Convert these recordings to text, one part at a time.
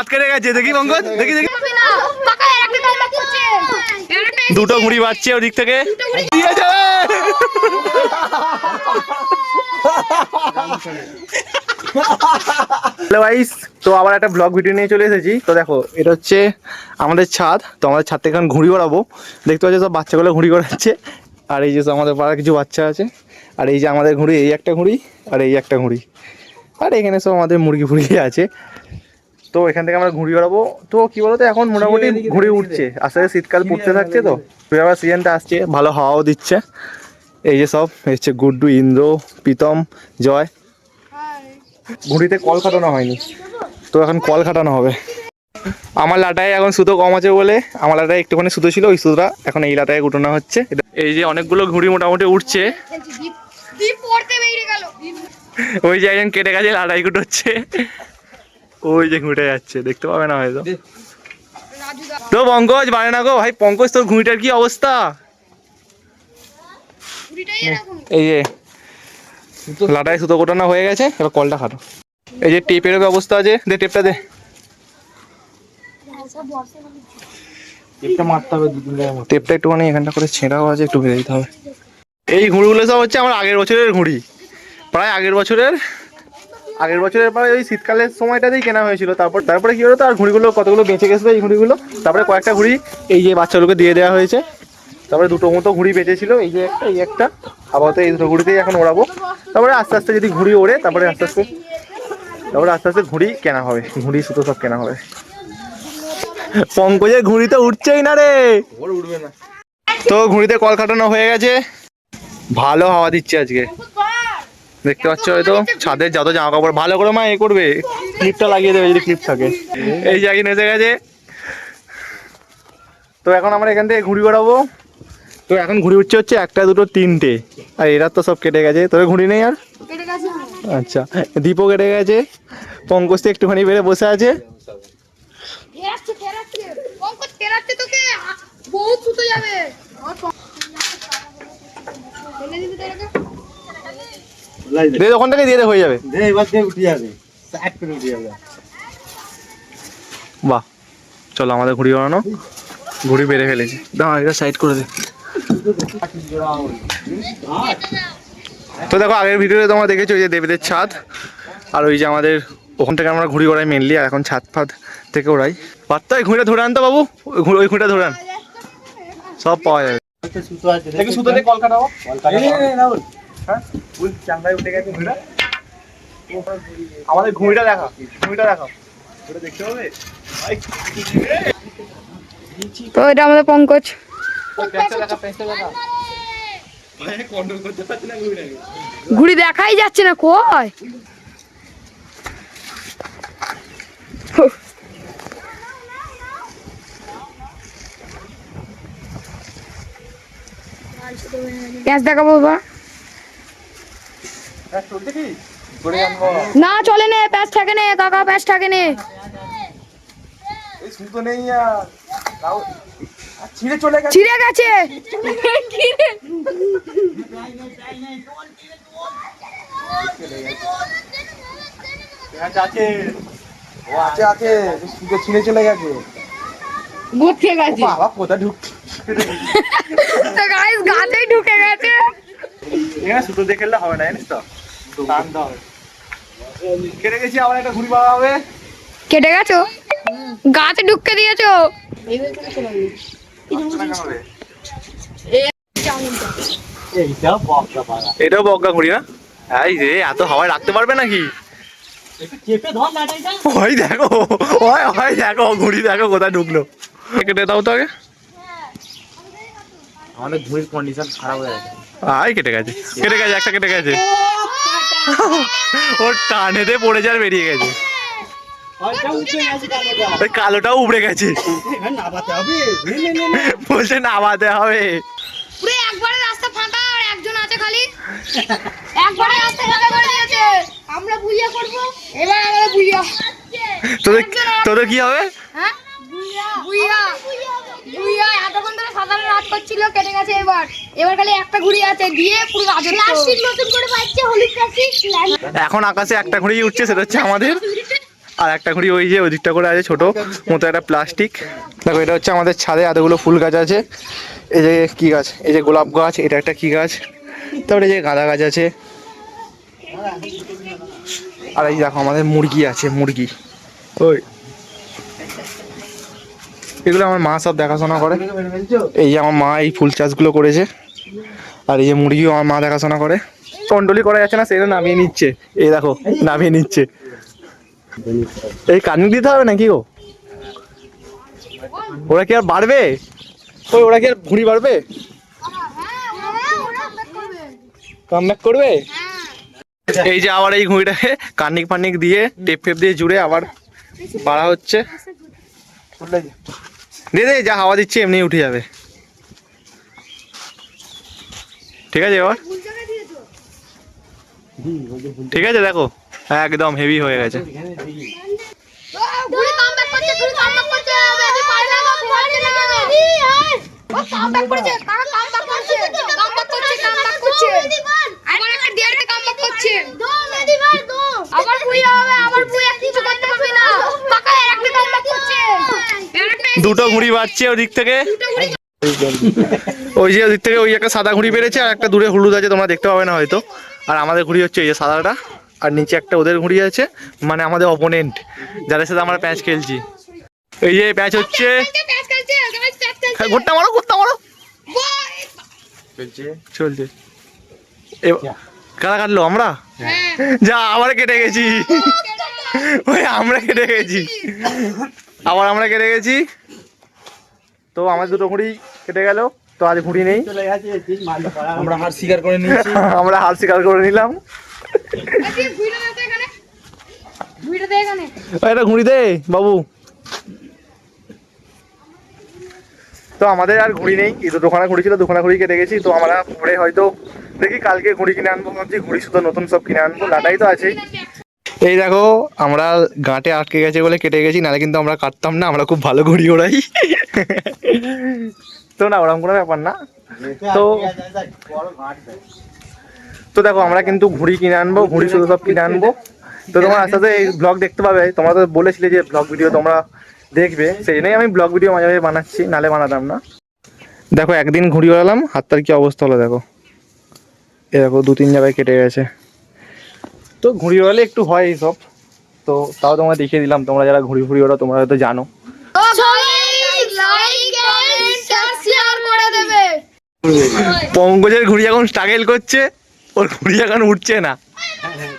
হাত কেটে গেছে। দেখি পঙ্কজ দেখি দেখি দুটো ঘুড়ি বাজছে ওদিক থেকে। হ্যালো গাইস তো আবার একটা ব্লগ ভিডিও নিয়ে চলে এসেছি। তো দেখো এটা হচ্ছে আমাদের ছাদ। তো আমাদের ছাদ থেকে এখন ঘুড়ি ওড়াবো। দেখতে পাচ্ছি সব বাচ্চাগুলো ঘুড়ি ওড়াচ্ছে। আর এই যে সব আমাদের পাড়ার কিছু বাচ্চা আছে। আর এই যে আমাদের ঘুড়ি এই একটা ঘুড়ি আর এই একটা ঘুড়ি। আর এখানে সব আমাদের মুরগি ফুরগি আছে। তো এখান থেকে আমরা ঘুড়ি ওড়াবো তো কি বলতো এখন মোটামুটি ঘুড়ি উঠছে। আস্তে আস্তে শীতকাল পড়তে থাকছে তো। আবার সিজনটা আসছে ভালো হাওয়াও দিচ্ছে। এই যে সব এসছে গুড্ডু ইন্দ্র প্রীতম জয়। ঘুড়িতে কল খাটানো হয়নি। তো এখন কল খাটানো হবে। আমার লাটায় এখন সুতো কম আছে বলে আমার লাটায় একটুখানি সুতো ছিল ওই সুতোটা এখন এই লাটায় গুটানো হচ্ছে। এই যে অনেকগুলো ঘুড়ি মোটামুটি উঠছে। দীপ দীপ পড়তে বেরিয়ে গেল। ওই যে একজন কেটে গেছে লাটাই গুটোচ্ছে। ওই যে ঘুটে যাচ্ছে দেখতে পাবে না হয়তো। তো পঙ্কজ বাড়ে না গো? ভাই পঙ্কজ তোর ঘুড়িটার কি অবস্থা? এই যে লাটাই সুতো কোটানো হয়ে গেছে এবার কলটা খাটো। এই যে টেপের ব্যবস্থা আছে। দে টেপটা দে। টেপটা একটুখানি এখানটা করে ছেঁড়াও আছে একটু ভেজে দিতে হবে। এই ঘুড়িগুলো সব হচ্ছে আমার আগের বছরের ঘুড়ি। প্রায় আগের বছরের আগের বছরের প্রায় ওই শীতকালের সময়টাতেই কেনা হয়েছিল। তারপর তারপরে কি হলো তো আর ঘুড়িগুলো কতগুলো বেঁচে গেছিল এই ঘুড়িগুলো? তারপরে কয়েকটা ঘুড়ি এই যে বাচ্চাগুলোকে দিয়ে দেওয়া হয়েছে। তারপরে দুটো মতো ঘুড়ি বেঁচেছিল এই যে একটা এই একটা। আপাতত এই দুটো ঘুড়িতেই এখন ওড়াবো। তারপরে আস্তে আস্তে যদি ঘুড়ি ওড়ে তারপরে আস্তে আস্তে তারপরে আস্তে আস্তে ঘুড়ি কেনা হবে। ঘুড়ি সুতো সব কেনা হবে। পঙ্কজের ঘুড়ি তো উঠছেই না রে। উঠবে না। তো ঘুড়িতে কল কাটানো হয়ে গেছে। ভালো হাওয়া দিচ্ছে আজকে। দেখতে পাচ্ছ হয়তো ছাদের যত জামা কাপড় ভালো করে মা এ করবে। ক্লিপটা লাগিয়ে দেবে যদি ক্লিপ থাকে। এই জায়গায় নেচে গেছে। তো এখন আমরা এখান থেকে ঘুড়ি ওড়াবো। তো এখন ঘুড়ি উঠছে হচ্ছে একটা, দুটো, তিনটে। আর এরা তো সব কেটে গেছে। তোর ঘুড়ি নেই আর? আচ্ছা দীপও কেটে গেছে। পঙ্কজ একটুখানি বেড়ে বসে আছে। বহুত যাবে আমার পঙ্কজ- ফেলে দিবি তো এটাকে? লাই দে। দে ওখান থেকে দিয়ে দে হয়ে যাবে। দে এবার দে উঠে যাবে। সাইড করে উঠে যাবে। বাহ। চলো আমাদের ঘুড়ি বানানো। ঘুড়ি বেড়ে ফেলেছি। দাঁড়া এটা সাইড করে দে। তো দেখো আগের ভিডিওতে তোমরা দেখেছ যে দেবীদের ছাদ। আর ওই যে আমাদের ওখান থেকে আমরা ঘুড়ি ওড়াই মেনলি আর এখন ছাদ ফাদ থেকে ওড়াই। পাত্তা ওই ঘুড়িটা ধরে আনতো বাবু। ওই ঘুড়ি- ওই ঘুড়িটা ধরে আন। সব পাওয়া যাবে। সুতো আছে সুতো দিয়ে কল কাটাবো ওই চাঙ্গায় উঠে গেছে আমাদের ঘুড়িটা দেখা ঘুড়িটা দেখা ওটা দেখতে হবে তো এটা আমাদের পঙ্কজ। ঘুড়ি দেখাই যাচ্ছে না কই? প্যাঁচ দেখাবো এবার হ্যাঁ চলছে কি ঘুড়ি আনব না চলে নে প্যাঁচ থাকে নে কাকা প্যাঁচ থাকে নে। ছিঁড়ে গেছে। ছিঁড়ে চলে গেছে। গুটকে গেছে। বাবা কোথায় ঢুক তো গাইস গাছেই ঢুকে গেছে। এখানে সুতো খেললে হবে না জানিস তো? কেটে গেছি আবার একটা ঘুড়ি পাওয়া হবে। কেটে গেছো? গাছে ঢুকে দিয়েছ? এটাও বগা ঘুড়ি না? এই রে এত হাওয়ায় রাখতে পারবে নাকি? ওই দেখো ওই ওই দেখো ঘুড়ি দেখো কোথায় ঢুকলো। কেটে দাও তো আগে। আমাদের ঘুড়ির কন্ডিশন খারাপ হয়ে গেছে। আই কেটে গেছে কেটে গেছে একটা কেটে গেছে। ওর টানেতে পড়ে যার বেরিয়ে গেছে। কালোটাও উপড়ে গেছে। এবার নামাতে হবে? নে, নে, নে, নে। বলছে নামাতে হবে। একবারে রাস্তা ফাঁকা আর একজন আছে খালি। একবারে রাস্তা ফাঁকা করে দিয়েছে। আমরা বুইয়া করব? এবার আমরা বুইয়া তোদের তোদের কি হবে? হ্যাঁ? সাধারণ রাত করছিল কেটে গেছে এবার। এবার খালি একটা ঘুড়ি আছে দিয়ে পুরো রাজত্ব। প্লাস্টিক নতুন করে পাচ্ছে হলুদ প্লাস্টিক এখন আকাশে একটা ঘুড়ি উঠছে সেটা হচ্ছে আমাদের। আর একটা ঘুড়ি ওই যে ওই দিকটা করে আছে ছোট মতো একটা প্লাস্টিক। দেখো এটা হচ্ছে আমাদের ছাদে এতগুলো ফুল গাছ আছে। এই যে কি গাছ? এই যে গোলাপ গাছ এটা একটা কি গাছ? তারপরে এই যে গাঁদা গাছ আছে। আর এই দেখো আমাদের মুরগি আছে মুরগি। ওই। এগুলো আমার মা সব দেখাশোনা করে। এই যে আমার মা এই ফুল চাষগুলো করেছে। আর এই যে মুরগিও আমার মা দেখাশোনা করে। কন্ট্রোলই করা যাচ্ছে না সেটা নামিয়ে নিচ্ছে। এই দেখো নামিয়ে নিচ্ছে। এই কানি দিতে হবে নাকি গো? ওরা কি আর বাড়বে? ওই ওরা কি আর ঘুড়ি বাড়বে? কাম করবে? এই যে আবার এই ঘুড়িটাকে কানিক ফানিক দিয়ে টেপ ফেপ দিয়ে জুড়ে আবার বাড়া হচ্ছে। দে দে, যা হাওয়া দিচ্ছে এমনি উঠে যাবে। ঠিক আছে এবার? ঠিক আছে, দেখো। একদম হেভি হয়ে গেছে। কাম ব্যাক করছে ঘুরে কামব্যাক করছে বেবি পারে না গো পারে না বেবি ও কামব্যাক করছে কারা কামব্যাক করছে কামব্যাক করছে কামব্যাক করছে আবার একটা ডিয়ারতে কামব্যাক করছে দো মেদি ভাই দো আবার বুই হবে আবার বুই আর কিছু করতে পারবে না পাকা এর একটা কামব্যাক করছে এর একটা দুটো ঘুড়ি বাড়ছে ওদিক থেকে। ওই যে ওদিক থেকে ওই একটা সাদা ঘুড়ি বেড়েছে আর একটা দূরে হলুদ আছে তোমরা দেখতে পাবে না হয়তো। আর আমাদের ঘুড়ি হচ্ছে এই যে সাদাটা আর নিচে একটা ওদের ঘুড়ি আছে মানে আমাদের অপোনেন্ট যাদের সাথে আমরা প্যাচ খেলছি। এই যে প্যাচ হচ্ছে। খেলছে ঘুরটা মারো ঘুরটা মারো। চলছে। চলছে। কারা কাটলো আমরা? হ্যাঁ। যা আবার কেটে গেছি। ওই আমরা কেটে গেছি। আবার আমরা কেটে গেছি। তো আমার দুটো ঘুড়ি কেটে গেল তো আজ ঘুড়ি নেই। আমরা হার স্বীকার করে নিয়েছি। আমরা হাল স্বীকার করে নিলাম। একটা ঘুড়ি দে বাবু। তো আমাদের আর ঘুড়ি নেই এই তো দোকানে ঘুড়ি ছিল দোকানে ঘুড়ি কেটে গেছি। তো আমরা পরে হয়তো দেখি কালকে ঘুড়ি কিনে আনব ভাবছি ঘুড়ি শুধু নতুন সব কিনে আনব লাটাই তো আছেই এই দেখো, আমরা গাঁটে আটকে গেছে বলে কেটে গেছি নাহলে কিন্তু আমরা কাটতাম না, আমরা খুব ভালো ঘুড়ি ওড়াই। তো না, ওরকম কোনো ব্যাপার না। তো তো দেখো, আমরা কিন্তু ঘুড়ি কিনে আনব, ঘুড়ি শুধু সব কিনে আনব। তো তোমরা আস্তে আস্তে এই ব্লগ দেখতে পাবে। তোমরা তো বলেছিলে যে ব্লগ ভিডিও তোমরা দেখবে, সেই জন্যই আমি ব্লগ ভিডিও মাঝে মাঝে বানাচ্ছি, নালে বানাতাম না। দেখো, একদিন ঘুড়ি ওড়ালাম, হাতটার কি অবস্থা হলো দেখো। এ দেখো দু তিন জায়গায় কেটে গেছে। তো ঘুড়ি ওড়ালে একটু হয় এইসব। তো তাও তোমরা দেখিয়ে দিলাম তোমরা যারা ঘুড়ি ফুড়ি ওড়া তোমরা হয়তো জানো। লাইক এন্ড শেয়ার করে দেবে। পঙ্কজের ঘুড়ি এখন স্ট্রাগল করছে ওর ঘুড়ি এখন উঠছে না।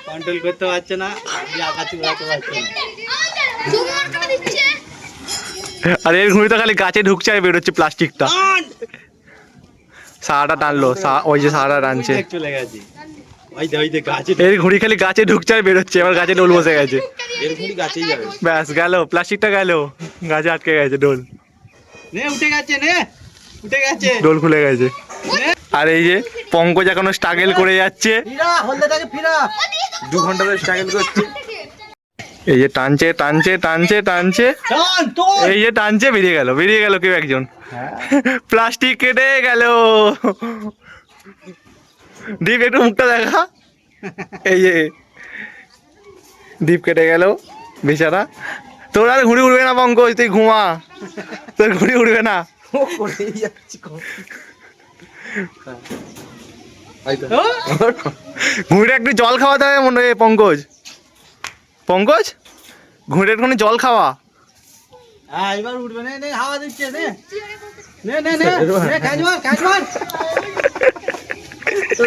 কন্ট্রোল করতে পারছে না আকাশে উড়াতে পারছে না। আর এর ঘুড়ি তো খালি গাছে ঢুকছে আর বেরোচ্ছে প্লাস্টিকটা সারাটা টানলো সা- ওই যে সারাটা টানছে। চলে গাছে। এর ঘুড়ি খালি গাছে ঢুকছে আর বেরোচ্ছে এবার গাছে ডোল বসে গেছে। এর ঘুড়ি গাছেই যাবে। ব্যাস গেল প্লাস্টিকটা গেল গাছে আটকে গেছে ডোল নে উঠে গেছে নে উঠে গেছে। ডোল খুলে গেছে। আর এই যে পঙ্কজ এখনও স্ট্রাগল করে যাচ্ছে। দু ঘণ্টা ধরে স্ট্রাগল করছে। এই যে টানছে টানছে টানছে টানছে। এই যে টানছে বেরিয়ে গেল বেরিয়ে গেল কেউ একজন। প্লাস্টিক কেটে গেল। দীপ, একটু মুখটা দেখা। এই যে, দীপ কেটে গেল, বেচারা। তোর আর ঘুড়ি উড়বে না, পঙ্কজ, তুই ঘুমা। তোর ঘুড়ি উড়বে না। ঘুড়িটা একটু জল খাওয়াতে হবে মনে হয়, পঙ্কজ। পঙ্কজ, ঘুড়িটা একটুখানি জল খাওয়া। হ্যাঁ এবার উঠবে। হাওয়া দিচ্ছে, নে। নে নে নে।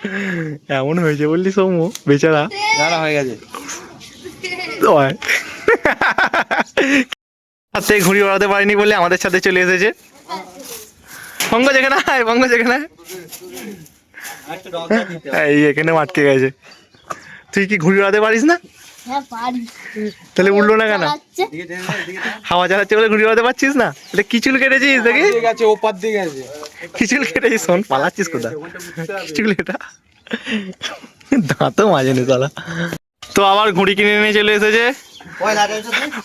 এমন হয়েছে বললি সৌম্য বেচারা। না হয়ে গেছে। হাতে ঘুড়ি ওড়াতে পারিনি বলে আমাদের সাথে চলে এসেছে। পঙ্কজ এখানে আয় পঙ্কজ এখানে এই এখানে আটকে গেছে। তুই কি ঘুড়ি ওড়াতে পারিস না? তাহলে উঠল না কেন? দিকে দিকে। হাওয়া চালাচ্ছে বলে ঘুড়ি ওড়াতে পারছিস না? এটা কি চুল কেটেছিস দেখি দিয়ে ওপার দিয়ে গেছে কি চুল কেটেছিস? শোন পালাচ্ছিস কোথা কি চুল এটা। দাঁতও মাজেনি তালা তো আবার ঘুড়ি কিনে নিয়ে চলে এসেছে।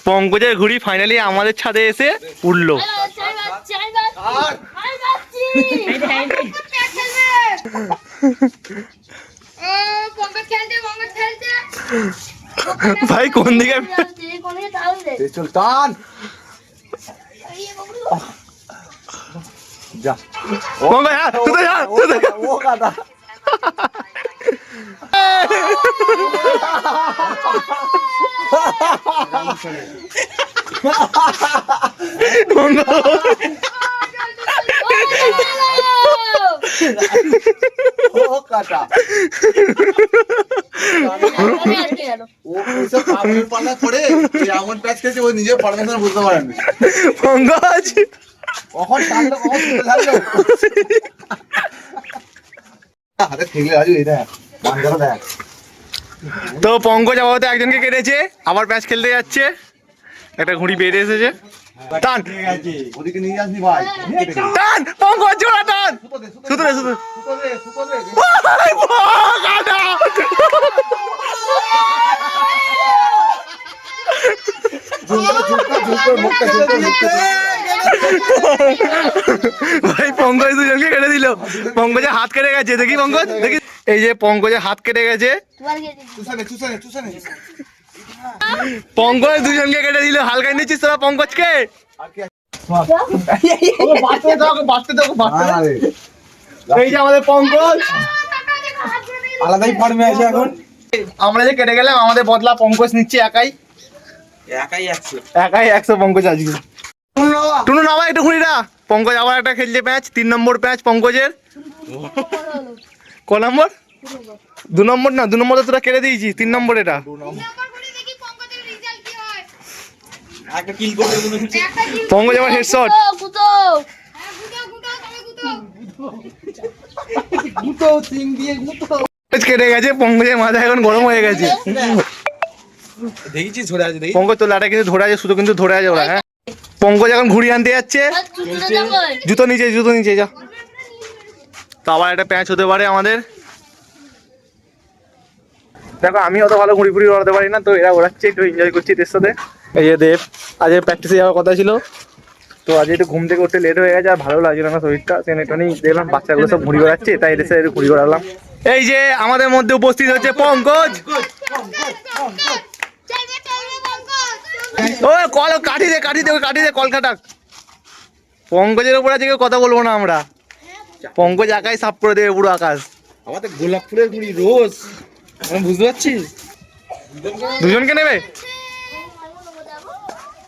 পঙ্কজের ঘুড়ি ফাইনালি আমাদের ছাদে এসে উঠল। আর। ভাই কোন দিকে টান। যা। পঙ্কজ হ্যাঁ তুই যা তুই যা। ও কাদা ও ও পাল্লা এমন প্যাচ খেয়েছে ও নিজে পারমিশন বুঝতে পারেনি। পঙ্কজ! কখন টানলো কখন ছুটে থাকল হাতে ঠেকলে রাজু এই দেখ বান্দারা দেখ। তো পঙ্কজ আপাতত একজনকে কেটেছে আবার প্যাচ খেলতে যাচ্ছে। একটা ঘুড়ি বেরিয়ে এসেছে। টান! ওদিকে নিয়ে ভাই টান! পঙ্কজ জোড়া টান! সুতো দে সুতো সুতো ভাই পঙ্কজ দুজনকে কেটে দিল। পঙ্কজের হাত কেটে গেছে দেখি পঙ্কজ দেখি। এই যে পঙ্কজের হাত কেটে গেছে। পঙ্কজ দুজনকে কেটে দিল। হালকায় নিচ্ছিস তোরা পঙ্কজকে? এই যে আমাদের পঙ্কজ। আলাদাই ফর্মে আছে এখন। আমরা যে কেটে গেলাম আমাদের বদলা পঙ্কজ নিচ্ছে একাই। একাই একশো। পঙ্কজ আজকে। টুনু নামা। একটু ঘুরিটা পঙ্কজ আবার একটা খেলছে ম্যাচ তিন নম্বর ম্যাচ পঙ্কজের। ক নম্বর? দু নম্বর না দু নম্বর তোরা কেটে দিয়েছিস তিন নম্বর এটা। পঙ্কজ আবার হেডশট হ্যাঁ কেটে গেছে পঙ্কজের মাথা এখন গরম হয়ে গেছে। দেখেছিস ধরে আছে দেখি পঙ্কজ তো লাটা কিন্তু ধরে আছে শুধু কিন্তু ধরে আছে ওরা হ্যাঁ? পঙ্কজ এখন ঘুড়ি আনতে যাচ্ছে। জুতো নিচে জুতো নিচে যা। তো আবার একটা প্যাঁচ হতে পারে আমাদের। দেখো আমি অত ভালো ঘুড়ি ফুড়ি ওড়াতে পারি না তো এরা ওড়াচ্ছে একটু এনজয় করছি এদের সাথে। এই যে দেব আজকে প্র্যাকটিসে যাওয়ার কথা ছিল। তো আজ একটু ঘুম থেকে উঠতে লেট হয়ে গেছে আর ভালো লাগছিল না শরীরটা সেখানে একটুখানি দেখলাম বাচ্চাগুলো সব ঘুড়ি ওড়াচ্ছে তাই এদের সাথে একটু ঘুড়ি ওড়ালাম। এই যে আমাদের মধ্যে উপস্থিত হচ্ছে পঙ্কজ। ও কল কাটি দে কাটি দে কাটি দে কল কাটাক পঙ্কজের উপর আজকে কথা বলব না আমরা। পঙ্কজ একাই সাফ করে দেবে পুরো আকাশ। আমাদের গোলাপ ফুলের গুড়ি রোজ। আমি বুঝতে পারছিস দুজনকে নেবে?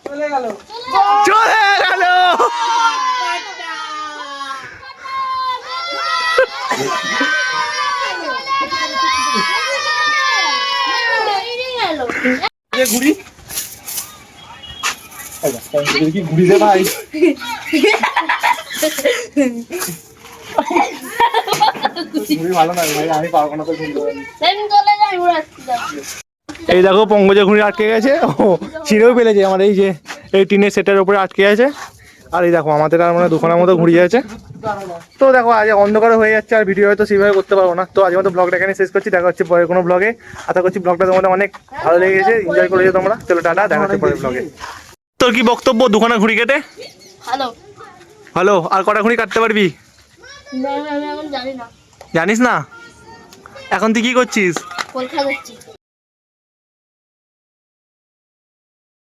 চলে গেল। চলে গেল। ঘুড়ি ঘুড়ি ভাই এই দেখো পঙ্কজের ঘুড়ি আটকে গেছে। ও ছিঁড়েও ফেলেছে আমার এই যে, এই টিনের সেটের উপরে আটকে আছে। আর এই দেখো, আমাদের আর মানে দুখানার মতো ঘুরিয়ে আছে। তো দেখো, আজ অন্ধকার হয়ে যাচ্ছে আর ভিডিও হয়তো সেভাবে করতে পারব না। তো আজকের মতো ব্লগটা এখানে শেষ করছি। দেখা হচ্ছে পরের কোনো ব্লগে আশা করছি ব্লগটা তোমাদের অনেক ভালো লেগেছে। এনজয় করেছ তোমরা। চলো, টাটা। দেখা হচ্ছে পরের ব্লগে তোর কি বক্তব্য দুখানা ঘুড়ি কেটে? হ্যালো আর কটা ঘুড়ি কাটতে পারবি? জানিস না? এখন তুই কি করছিস? পরীক্ষা দিচ্ছি।